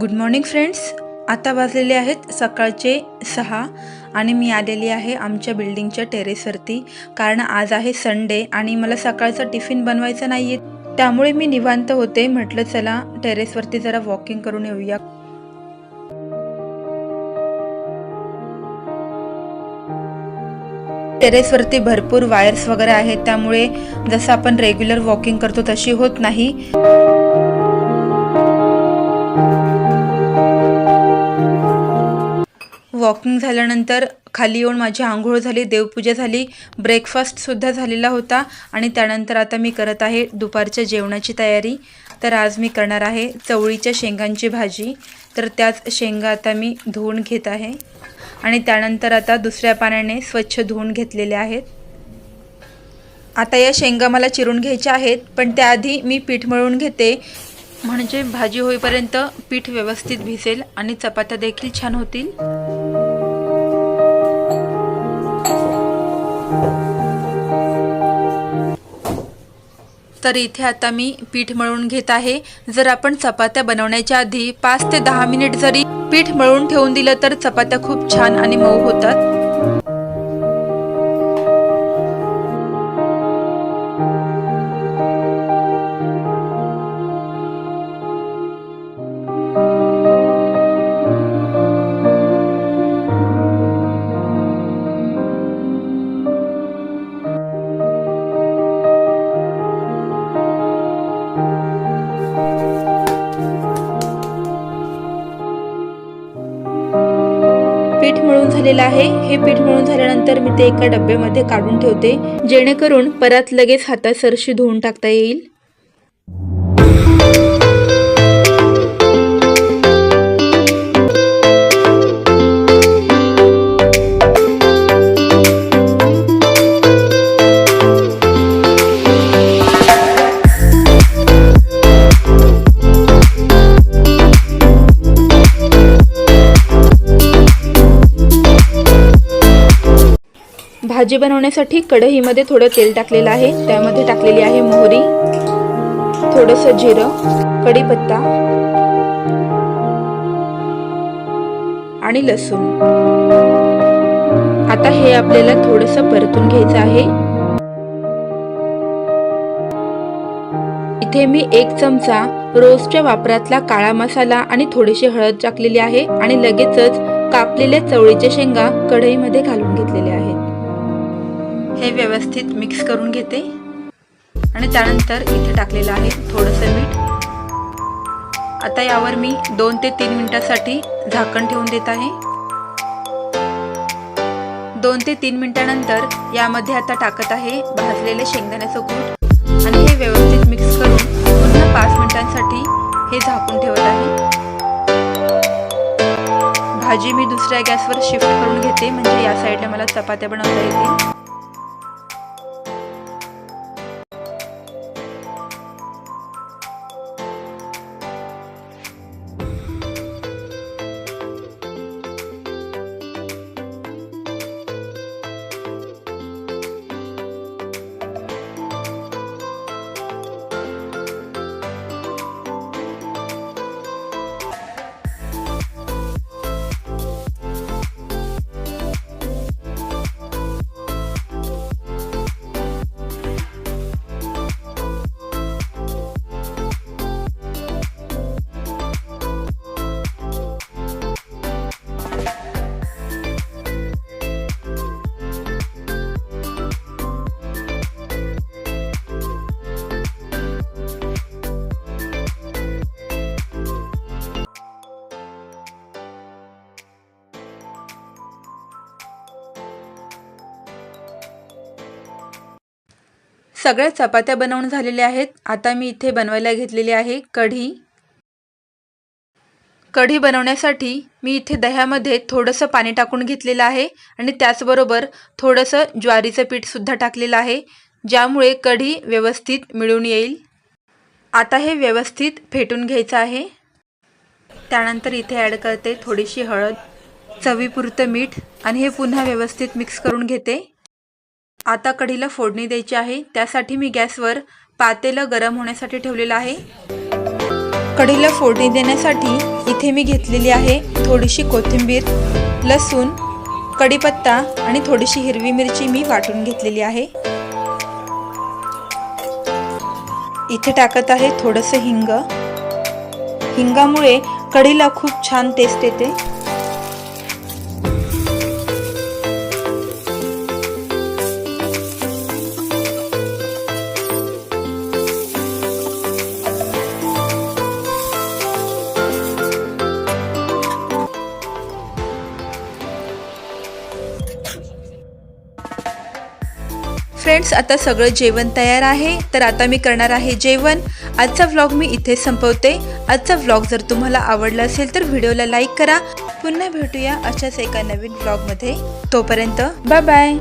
Good morning friends आता वाजलेले आहेत सकाळचे सहा आणि मी आलेली आहे आमच्या बिल्डिंगच्या टेरेसवरती. कारण आज आहे संडे आणि मला सकाळचा टिफिन बनवायचा नाही आहे त्यामुळे मी निवांत होते. म्हटलं चला टेरेसवरती जरा वॉकिंग करून येऊया. टेरेसवरती भरपूर वायर्स वगैरे आहेत. त्यामुळे जसं आपण रेग्युलर वॉकिंग करतो तशी होत नाही. वॉकिंग झाल्यानंतर खाली येऊन माझी आंघोळ झाली देवपूजा झाली ब्रेकफास्टसुद्धा झालेला होता आणि त्यानंतर आता मी करत आहे दुपारच्या जेवणाची तयारी. तर आज मी करणार आहे चवळीच्या शेंगांची भाजी. तर त्याच शेंगा आता मी धुवून घेत आहे. आणि त्यानंतर आता दुसऱ्या पाण्याने स्वच्छ धुवून घेतलेल्या आहेत. आता या शेंगा मला चिरून घ्यायच्या आहेत पण त्याआधी मी पीठ मळून घेते. म्हणजे भाजी होईपर्यंत पीठ व्यवस्थित भिसेल आणि चपात्या देखील छान होतील. तर इथे आता मी पीठ मळून घेत आहे. जर आपण चपात्या बनवण्याच्या आधी पाच ते दहा मिनिट जरी पीठ मळून ठेवून दिलं तर चपात्या खूप छान आणि मऊ होतात. पीठ मळून झालेलं आहे. हे पीठ मळून झाल्यानंतर मी ते एका डब्यामध्ये काढून ठेवते. जेणेकरून परत लगेच हातात सरशी धुवून टाकता येईल. भाजी बनवण्यासाठी कढईमध्ये थोडं तेल टाकलेलं आहे. त्यामध्ये टाकलेली आहे मोहरी थोडंसं जिरं कढीपत्ता आणि लसूण. आता हे आपल्याला थोडंसं परतून घ्यायचं आहे. इथे मी एक चमचा रोजच्या वापरातला काळा मसाला आणि थोडीशी हळद टाकलेली आहे आणि लगेचच कापलेल्या चवळीच्या शेंगा कढईमध्ये घालून घेतलेल्या आहेत. हे व्यवस्थित मिक्स करून घेते. आणि त्यानंतर इथे टाकलेलं आहे थोडंसं मीठ. आता यावर मी दोन ते तीन मिनिटासाठी झाकण ठेवून देत आहे. दोन ते तीन मिनिटानंतर यामध्ये आता टाकत आहे भाजलेले शेंगदाण्याचं कूट आणि हे व्यवस्थित मिक्स करून पुन्हा पाच मिनिटांसाठी हे झाकून ठेवत आहे. भाजी मी दुसऱ्या गॅसवर शिफ्ट करून घेते म्हणजे या साईडला मला चपात्या बनवता येतील. सगळ्या चपात्या बनवून झालेल्या आहेत. आता मी इथे बनवायला घेतलेली आहे कढी. कढी बनवण्यासाठी मी इथे दह्यामध्ये थोडंसं पाणी टाकून घेतलेलं आहे आणि त्याचबरोबर थोडंसं ज्वारीचं पीठसुद्धा टाकलेलं आहे. ज्यामुळे कढी व्यवस्थित मिळून येईल. आता हे व्यवस्थित फेटून घ्यायचं आहे. त्यानंतर इथे ॲड करते थोडीशी हळद चवीपुरतं मीठ आणि हे पुन्हा व्यवस्थित मिक्स करून घेते. आता कढीला फोडणी द्यायची आहे. त्यासाठी मी गॅसवर पातेलं गरम होण्यासाठी ठेवलेलं आहे. कढीला फोडणी देण्यासाठी इथे मी घेतलेली आहे थोडीशी कोथिंबीर लसूण कढीपत्ता आणि थोडीशी हिरवी मिरची मी वाटून घेतलेली आहे. इथे टाकत आहे थोडंसं हिंग. हिंगामुळे कढीला खूप छान टेस्ट येते. फ्रेंड्स आता सगळं जेवण तयार आहे. तर आता मी करणार आहे जेवण. आजचा व्लॉग मी इथे संपवते. आजचा व्लॉग जर तुम्हाला आवडला असेल तर व्हिडिओला लाईक करा. पुन्हा भेटूया अशाच एका नवीन व्लॉगमध्ये तोपर्यंत बाय बाय